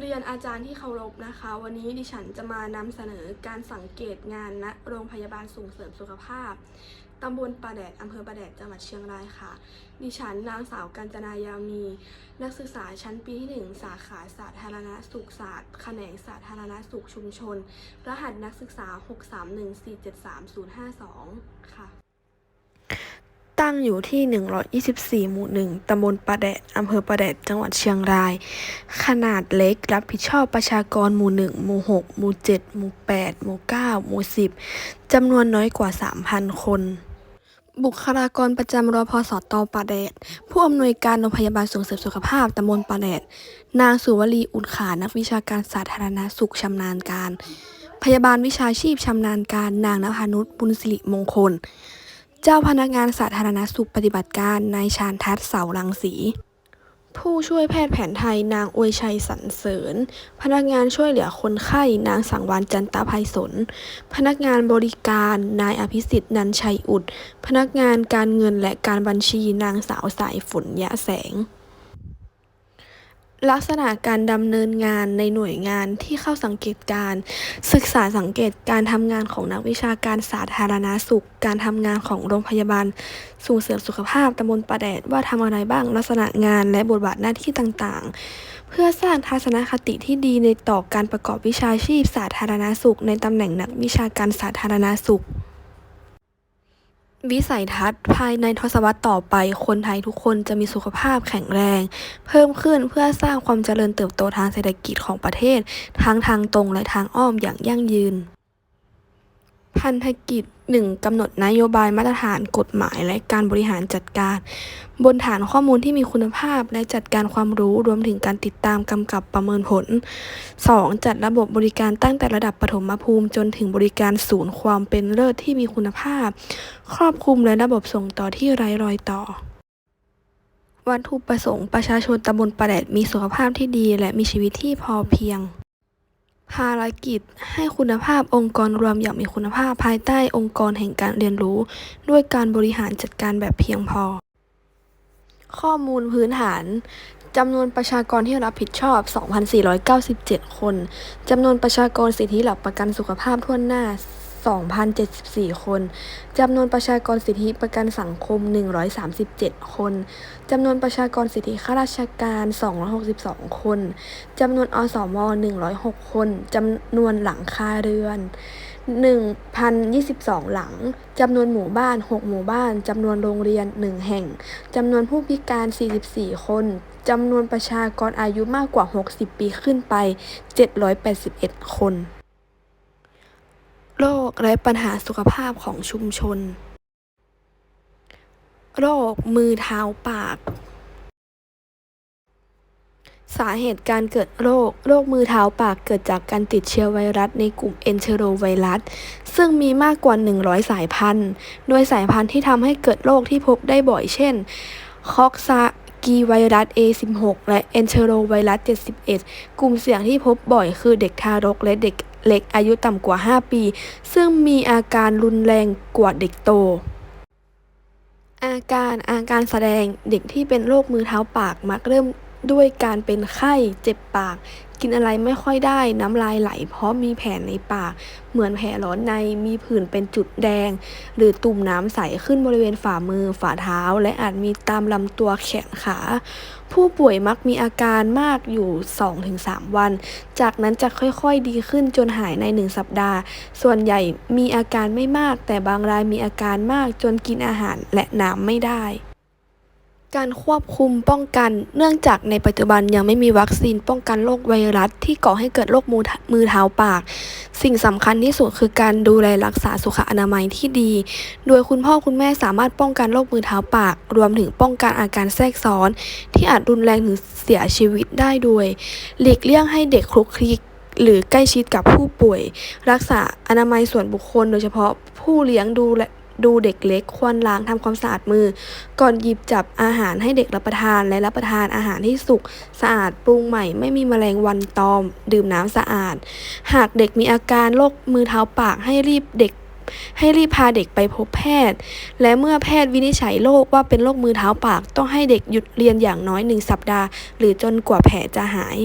เรียนอาจารย์ที่เคารพนะคะ วันนี้ดิฉันจะมานำเสนอการสังเกตงานณโรงพยาบาลส่งเสริมสุขภาพตำบลประแดดอำเภอประแดดจังหวัดเชียงรายค่ะ ดิฉันนางสาวกัญจนายามี นักศึกษาชั้นปีที่ 1 สาขาสาธารณสุขศาสตร์แขนงสาธารณสุขชุมชน รหัสนักศึกษา 631473052 ค่ะ ตั้งอยู่ที่ 124 หมู่1ตำบลประแดดอำเภอประแดด จังหวัดเชียงราย ขนาดเล็ก รับผิดชอบประชากรหมู่1หมู่6หมู่7หมู่8หมู่9หมู่10จำนวนน้อยกว่า 3,000 คนบุคลากรประจำรพสตประแดด ผู้อำนวยการโรงพยาบาลส่งเสริมสุขภาพตำบลประแดด นางสุวลีอุดขา นักวิชาการสาธารณสุขชำนาญการ พยาบาลวิชาชีพชำนาญการ นางนภานุชบุญสิริมงคล เจ้าพนักงานสาธารณสุขปฏิบัติการนายชาญทัศเสารังสี ผู้ช่วยแพทย์แผนไทยนางอวยชัยสรรเสริญ พนักงานช่วยเหลือคนไข้นางสังวานจันตาภัยสน พนักงานบริการนายอภิสิทธิ์นันชัยอุด พนักงานการเงินและการบัญชีนางสาวสายฝนยะแสง ลักษณะการดำเนินงานในหน่วยงานที่เข้าสังเกตการ ศึกษาสังเกตการทำงานของนักวิชาการสาธารณสุข การทำงานของโรงพยาบาล ส่งเสริมสุขภาพตำบลประแดดว่าทำอะไรบ้างลักษณะงานและบทบาทหน้าที่ต่างๆ เพื่อสร้างทัศนคติที่ดีในต่อการประกอบวิชาชีพสาธารณสุข ในตำแหน่งนักวิชาการสาธารณสุข วิสัยทัศน์ภายในทศวรรษต่อไป คนไทยทุกคนจะมีสุขภาพแข็งแรง เพิ่มขึ้นเพื่อสร้างความเจริญเติบโตทางเศรษฐกิจของประเทศ ทั้งทางตรงและทางอ้อมอย่างยั่งยืน พันธกิจ 1. กำหนดนโยบายมาตรฐานกฎหมายและการบริหารจัดการ บนฐานข้อมูลที่มีคุณภาพและจัดการความรู้รวมถึงการติดตามกำกับประเมินผล 2. จัดระบบบริการตั้งแต่ระดับปฐมภูมิ จนถึงบริการศูนย์ความเป็นเลิศที่มีคุณภาพ ครอบคลุมและระบบส่งต่อที่ไร้รอยต่อวัตถุประสงค์ประชาชนตำบลประแดดมีสุขภาพที่ดีและมีชีวิตที่พอเพียง ภารกิจให้คุณภาพองค์กรรวมอย่างมีคุณภาพภายใต้องค์กรแห่งการเรียนรู้ ด้วยการบริหารจัดการแบบเพียงพอ ข้อมูลพื้นฐานจำนวนประชากรที่รับผิดชอบ 2,497 คน จำนวนประชากรสิทธิหลักประกันสุขภาพทั่วหน้า 2,074 คน จำนวนประชากรสิทธิประกันสังคม 137 คน จำนวนประชากรสิทธิข้าราชการ 262 คน จำนวนอสม 106 คน จำนวนหลังคาเรือน 1,022 หลัง จำนวนหมู่บ้าน 6 หมู่บ้าน จำนวนโรงเรียน 1 แห่ง จำนวนผู้พิการ 44 คน จำนวนประชากรอายุมากกว่า 60 ปีขึ้นไป 781 คน โรคและปัญหาสุขภาพของชุมชน โรคมือเท้าปาก สาเหตุการเกิดโรค โรคมือเท้าปากเกิดจากการติดเชื้อไวรัสในกลุ่มเอนเทโรไวรัส ซึ่งมีมากกว่า 100 สายพันธุ์ โดยสายพันธุ์ที่ทำให้เกิดโรคที่พบได้บ่อยเช่น คอกซากีไวรัส A16 และเอนเทโรไวรัส 71 กลุ่มเสี่ยงที่พบบ่อยคือเด็กทารกและเด็กเล็กอายุต่ำกว่า 5 ปี ซึ่งมีอาการรุนแรงกว่าเด็กโต อาการอาการแสดงเด็กที่เป็นโรคมือเท้าปากมักเริ่มด้วยการเป็นไข้ เจ็บปาก กินอะไรไม่ค่อยได้น้ำลายไหล เพราะมีแผลในปาก เหมือนแผลร้อนในมีผื่นเป็นจุดแดง หรือตุ่มน้ำใสขึ้นบริเวณฝ่ามือฝ่าเท้า และอาจมีตามลำตัวแขนขา ผู้ป่วยมักมีอาการมากอยู่ 2-3 วัน จากนั้นจะค่อยๆดีขึ้นจนหายใน 1 สัปดาห์ ส่วนใหญ่มีอาการไม่มาก แต่บางรายมีอาการมากจนกินอาหารและน้ำไม่ได้ การควบคุมป้องกัน เนื่องจากในปัจจุบันยังไม่มีวัคซีนป้องกันโรคไวรัส ที่ก่อให้เกิดโรคมือเท้าปาก สิ่งสำคัญที่สุดคือการดูแลรักษาสุขอนามัยที่ดี โดยคุณพ่อคุณแม่สามารถป้องกันโรคมือเท้าปาก รวมถึงป้องกันอาการแทรกซ้อน ที่อาจรุนแรงถึงเสียชีวิตได้โดยหลีกเลี่ยงให้เด็กคลุกคลีหรือใกล้ชิดกับผู้ป่วย รักษาอนามัยส่วนบุคคล โดยเฉพาะผู้เลี้ยงดูและ ดูเด็กเล็กควรล้างทำความสะอาดมือ ก่อนหยิบจับอาหารให้เด็กรับประทานและรับประทานอาหารที่สุกสะอาดปรุงใหม่ ไม่มีแมลงวันตอม ดื่มน้ำสะอาด หากเด็กมีอาการโรคมือเท้าปากให้รีบเด็กให้รีบพาเด็กไปพบแพทย์ และเมื่อแพทย์วินิจฉัยโรคว่าเป็นโรคมือเท้าปาก ต้องให้เด็กหยุดเรียนอย่างน้อยหนึ่งสัปดาห์ หรือจนกว่าแผลจะหาย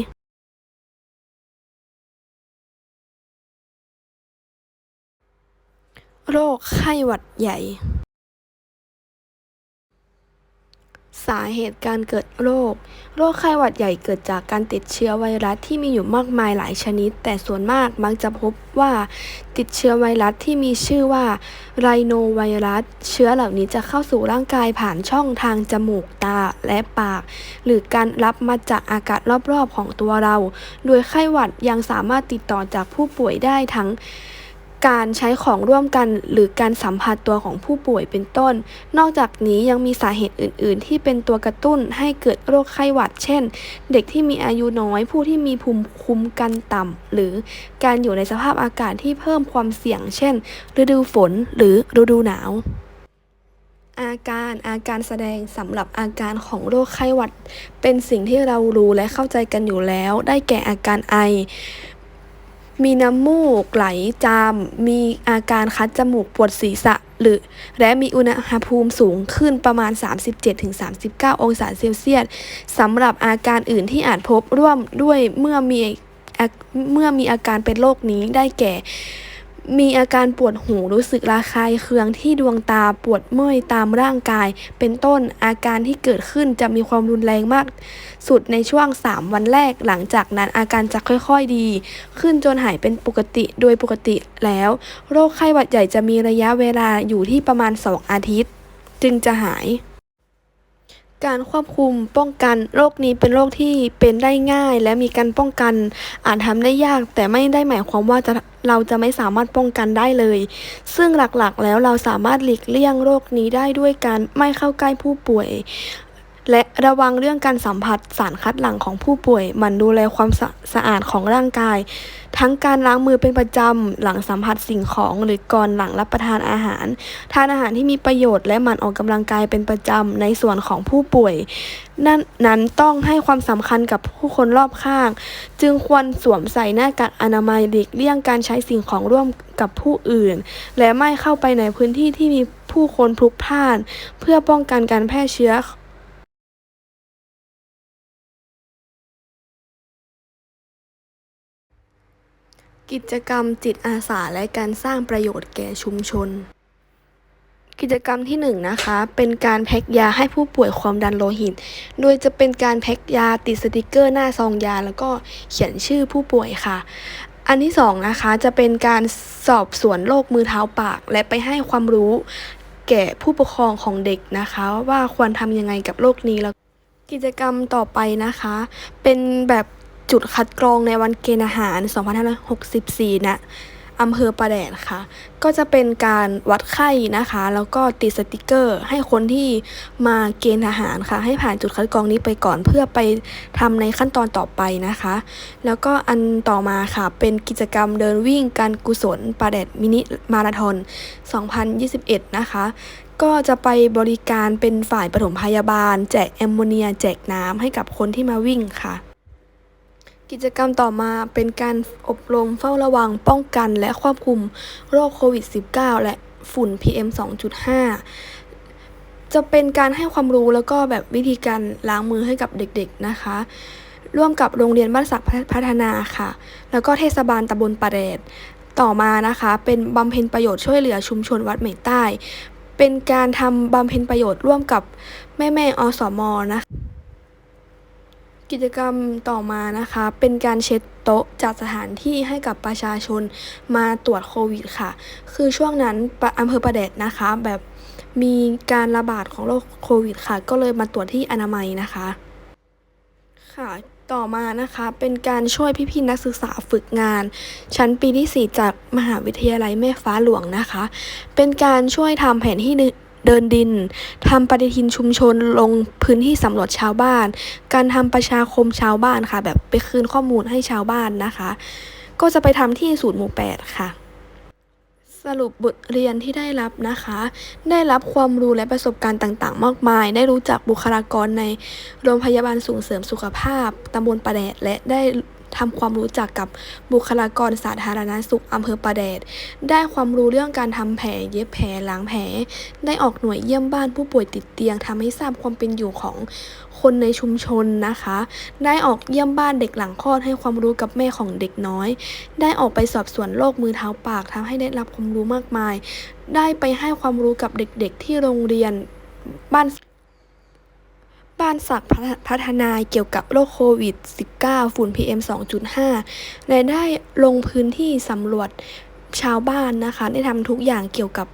โรคไข้หวัดใหญ่ สาเหตุการเกิดโรค โรคไข้หวัดใหญ่เกิดจากการติดเชื้อไวรัสที่มีอยู่มากมายหลายชนิด แต่ส่วนมากมักจะพบว่าติดเชื้อไวรัสที่มีชื่อว่าไรโนไวรัส เชื้อเหล่านี้จะเข้าสู่ร่างกายผ่านช่องทางจมูกตาและปาก หรือการรับมาจากอากาศรอบๆของตัวเรา โดยไข้หวัดยังสามารถติดต่อจากผู้ป่วยได้ทั้ง การใช้ของร่วมกันหรือการสัมผัสตัวของผู้ป่วยเป็นต้น นอกจากนี้ยังมีสาเหตุอื่น ๆ ที่เป็นตัวกระตุ้นให้เกิดโรคไข้หวัด เช่น เด็กที่มีอายุน้อย ผู้ที่มีภูมิคุ้มกันต่ำ หรือการอยู่ในสภาพอากาศที่เพิ่มความเสี่ยง เช่น ฤดูฝนหรือฤดูหนาวอาการอาการแสดงสำหรับอาการของโรคไข้หวัด เป็นสิ่งที่เรารู้และเข้าใจกันอยู่แล้ว ได้แก่อาการไอ มีน้ำมูกไหลจาม มีอาการคัดจมูกปวดศีรษะ หรือ และมีอุณหภูมิสูงขึ้นประมาณ 37-39 องศาเซลเซียสสำหรับอาการอื่นที่อาจพบร่วมด้วยเมื่อมีเมื่อมีอาการเป็นโรคนี้ได้แก่ มีอาการปวดหูรู้สึกระคายเคืองที่ดวงตาปวดเมื่อยตามร่างกาย เป็นต้นอาการที่เกิดขึ้นจะมีความรุนแรงมาก สุดในช่วง 3 วันแรกหลังจากนั้นอาการจะค่อยๆดี ขึ้นจนหายเป็นปกติโดยปกติแล้ว โรคไข้หวัดใหญ่จะมีระยะเวลาอยู่ที่ประมาณ 2 อาทิตย์ จึงจะหาย การควบคุมป้องกันโรคนี้เป็นโรคที่เป็นได้ง่าย และมีการป้องกันอาจทำได้ยาก แต่ไม่ได้หมายความว่าจะเราจะไม่สามารถป้องกันได้เลย ซึ่งหลักๆ แล้วเราสามารถหลีกเลี่ยงโรคนี้ได้ด้วยการไม่เข้าใกล้ผู้ป่วย และระวังเรื่องการสัมผัสสารคัดหลั่งของผู้ป่วยหมั่นดูแลความสะสะอาดของร่างกาย ทั้งการล้างมือเป็นประจำ หลังสัมผัสสิ่งของหรือก่อนหลังรับประทานอาหาร ทานอาหารที่มีประโยชน์และหมั่นออกกำลังกายเป็นประจำในส่วนของผู้ป่วย นั่นนั้นต้องให้ความสำคัญกับผู้คนรอบข้าง จึงควรสวมใส่หน้ากากอนามัยหลีกเลี่ยงการใช้สิ่งของร่วมกับผู้อื่น และไม่เข้าไปในพื้นที่ที่มีผู้คนพลุกพล่าน เพื่อป้องกันการแพร่เชื้อ กิจกรรมจิตอาสาและการสร้างประโยชน์แก่ชุมชน กิจกรรมที่1นงนะคะเป็นการแพ็กยาให้ผู้ป่วยความดันโลหิต โดยจะเป็นการแพ็กยาติดสติกเกอร์หน้าซองยา แล้วก็เขียนชื่อผู้ป่วยค่ะ อันที่2นะคะจะเป็นการสอบสวนโรคมือเท้าปาก และไปให้ความรู้แก่ผู้ปกครองของเด็กนะคะ ว่าควรทำยังไงกับโรคนี้แล้วกิจกรรมต่อไปนะคะ เป็นแบบ จุดคัดกรองในวันเกณฑ์อาหาร 2564 นะอำเภอประแดดค่ะ ก็จะเป็นการวัดไข้นะคะ แล้วก็ติดสติกเกอร์ ให้คนที่มาเกณฑ์อาหารค่ะ ให้ผ่านจุดคัดกรองนี้ไปก่อนเพื่อไปทำในขั้นตอนต่อไปนะคะ แล้วก็อันต่อมาค่ะ เป็นกิจกรรมเดินวิ่งการกุศลประแดดมินิมาราธอน 2021 นะคะ ก็จะไปบริการเป็นฝ่ายปฐมพยาบาล แจกแอมโมเนีย แจกน้ำให้กับคนที่มาวิ่งค่ะ กิจกรรมต่อมาเป็นการอบรมเฝ้าระวังป้องกันและควบคุมโรคโควิด -19 และฝุ่น PM 2.5 จะเป็นการให้ความรู้แล้วก็แบบวิธีการล้างมือให้กับเด็กๆนะคะ ร่วมกับโรงเรียนบ้านสักพัฒนาค่ะ แล้วก็เทศบาลตำบลปะเรดต่อมานะคะ เป็นบำเพ็ญประโยชน์ช่วยเหลือชุมชนวัดเหมกใต้ เป็นการทำบำเพ็ญประโยชน์ร่วมกับแม่แม่อสมนะคะ กิจกรรมต่อมานะคะ เป็นการเช็ดโต๊ะจัดสถานที่ให้กับประชาชนมาตรวจโควิดค่ะ คือช่วงนั้นอำเภอประแดดนะคะ แบบมีการระบาดของโรคโควิดค่ะ ก็เลยมาตรวจที่อนามัยนะคะ ค่ะต่อมานะคะเป็นการช่วยพี่ๆนักศึกษาฝึกงาน ชั้นปีที่ 4 จากมหาวิทยาลัยแม่ฟ้าหลวงนะคะ เป็นการช่วยทำแผนที่ เดินดินทำปฏิทินชุมชนลงพื้นที่สำรวจชาวบ้าน การทำประชาคมชาวบ้านค่ะ แบบไปคืนข้อมูลให้ชาวบ้านนะคะ ก็จะไปทำที่ศูนย์หมู่แปดค่ะสรุปบทเรียนที่ได้รับนะคะ ได้รับความรู้และประสบการณ์ต่างๆ มากมาย ได้รู้จักบุคลากรในโรงพยาบาลส่งเสริมสุขภาพตำบลประแดดและได้ ทำความรู้จักกับบุคลากรสาธารณสุขอำเภอประแดด ได้ความรู้เรื่องการทำแผลเย็บแผลล้างแผล ได้ออกหน่วยเยี่ยมบ้านผู้ป่วยติดเตียงทำให้ทราบความเป็นอยู่ของคนในชุมชนนะคะ ได้ออกเยี่ยมบ้านเด็กหลังคลอดให้ความรู้กับแม่ของเด็กน้อย ได้ออกไปสอบสวนโรคมือเท้าปากทำให้ได้รับความรู้มากมาย ได้ไปให้ความรู้กับเด็กๆที่โรงเรียนบ้านานศักดิ์พัฒนาเกี่ยวกับโรคโควิด -19 ฝุ่น PM 2.5 และได้ลงพื้นที่สำรวจชาวบ้านนะคะ ได้ทำทุกอย่างเกี่ยวกับ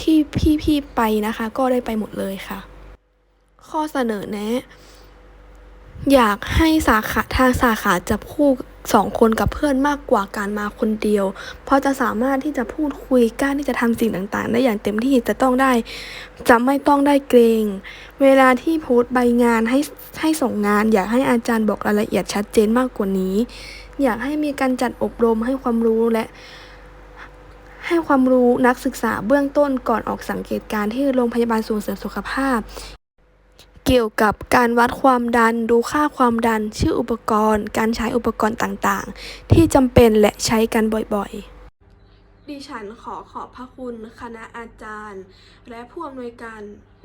ที่พี่ๆไปนะคะ ก็ได้ไปหมดเลยค่ะ ข้อเสนอแนะ อยากให้สาขาทางสาขาจับคู่ สองคนกับเพื่อนมากกว่าการมาคนเดียว เพราะจะสามารถที่จะพูดคุยกล้าที่จะทำสิ่งต่างๆ ได้อย่างเต็มที่จะต้องได้ จะไม่ต้องได้เกรง เวลาที่โพสต์ใบงานให้ให้ส่งงาน อยากให้อาจารย์บอกรายละเอียดชัดเจนมากกว่านี้ อยากให้มีการจัดอบรมให้ความรู้และ ให้ความรู้นักศึกษาเบื้องต้นก่อนออกสังเกตการที่โรงพยาบาลส่งเสริมสุขภาพ เกี่ยวกับการวัดความดัน ดูค่าความดัน ชื่ออุปกรณ์ การใช้อุปกรณ์ต่างๆ ที่จำเป็นและใช้กันบ่อยๆ ดิฉันขอขอบพระคุณคณะอาจารย์ และผู้อำนวยการ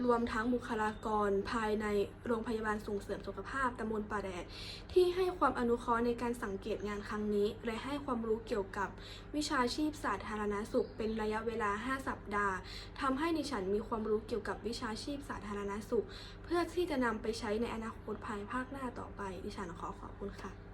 รวมทั้งบุคลากรภายในโรงพยาบาลส่งเสริมสุขภาพตำบลป่าแดด ที่ให้ความอนุเคราะห์ในการสังเกตงานครั้งนี้ และให้ความรู้เกี่ยวกับวิชาชีพสาธารณสุข เป็นระยะเวลา 5 สัปดาห์ทำให้ดิฉันมีความรู้เกี่ยวกับวิชาชีพสาธารณสุข เพื่อที่จะนำไปใช้ในอนาคตภายภาคหน้าต่อไป ดิฉันขอขอบคุณค่ะ